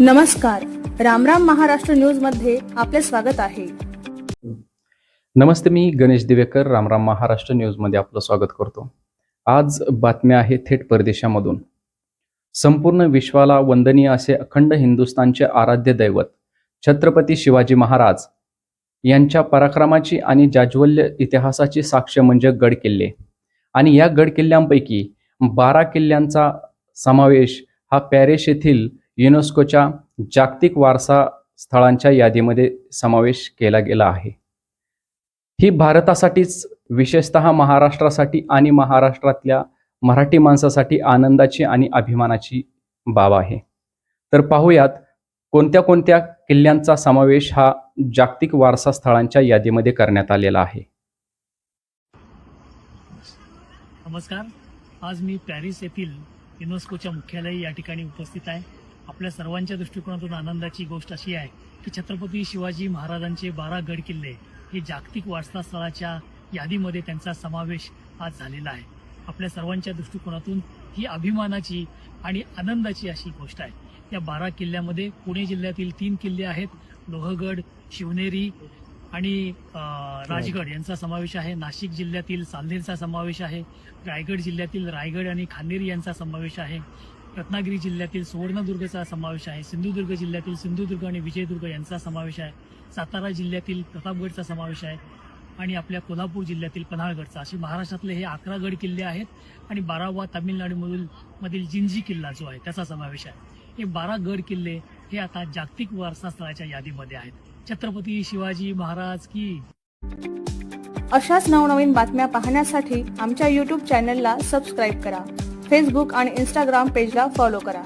नमस्कार. रामराम महाराष्ट्र न्यूजमध्ये आपले स्वागत आहे. नमस्ते मी गणेश दिवेकर रामराम महाराष्ट्र न्यूजमध्ये आपलं स्वागत करतो. आज बातम्या आहे थेट परदेशामधून. संपूर्ण विश्वाला वंदनीय असे अखंड हिंदुस्थानचे आराध्य दैवत छत्रपती शिवाजी महाराज यांच्या पराक्रमाची आणि जाज्वल्य इतिहासाची साक्ष म्हणजे गड किल्ले आणि या गड किल्ल्यांपैकी बारा किल्ल्यांचा समावेश हा पॅरिस येथील युनेस्कोच्या जागतिक वारसा स्थळांच्या यादीमध्ये समावेश केला गेला आहे. ही भारतासाठीच विशेषतः महाराष्ट्रासाठी आणि महाराष्ट्रातल्या मराठी माणसासाठी आनंदाची आणि अभिमानाची बाब आहे. तर पाहूयात कोणत्या कोणत्या किल्ल्यांचा समावेश हा जागतिक वारसा स्थळांच्या यादीमध्ये करण्यात आलेला आहे? नमस्कार. आज मी पॅरिस येथील युनेस्कोच्या मुख्यालय या ठिकाणी उपस्थित आहे. आपल्या सर्वांच्या दृष्टिकोनातून आनंदाची गोष्ट अशी आहे की छत्रपती शिवाजी महाराजांचे बारा गड किल्ले हे जागतिक वारसा स्थळाच्या यादीमध्ये त्यांचा समावेश आज झालेला आहे. आपल्या सर्वांच्या दृष्टिकोनातून ही अभिमानाची आणि आनंदाची अशी गोष्ट आहे. या बारा किल्ल्यामध्ये पुणे जिल्ह्यातील तीन किल्ले आहेत. लोहगड शिवनेरी आणि राजगड यांचा समावेश आहे. नाशिक जिल्ह्यातील साल्हेरचा समावेश आहे. रायगड जिल्ह्यातील रायगड आणि खानेरी यांचा समावेश आहे. रत्नागिरी जिल्ह्यातील सुवर्णदुर्गचा समावेश आहे. सिंधुदुर्ग जिल्ह्यातील सिंधुदुर्ग आणि विजयदुर्ग यांचा समावेश आहे. सातारा जिल्ह्यातील प्रतापगडचा समावेश आहे आणि आपल्या कोल्हापूर जिल्ह्यातील पन्हाळगडचा. असे महाराष्ट्रातले हे अकरा गड किल्ले आहेत आणि बारावा तामिळनाडूमधील मधील जिंजी किल्ला जो आहे त्याचा समावेश आहे. हे बारा गड किल्ले हे आता जागतिक वारसा स्थळाच्या यादीमध्ये आहेत. छत्रपती शिवाजी महाराज की अशाच नवनवीन बातम्या पाहण्यासाठी आमच्या यूट्यूब चॅनलला सबस्क्राईब करा. फेसबुक आणि इंस्टाग्राम पेजला फॉलो करा.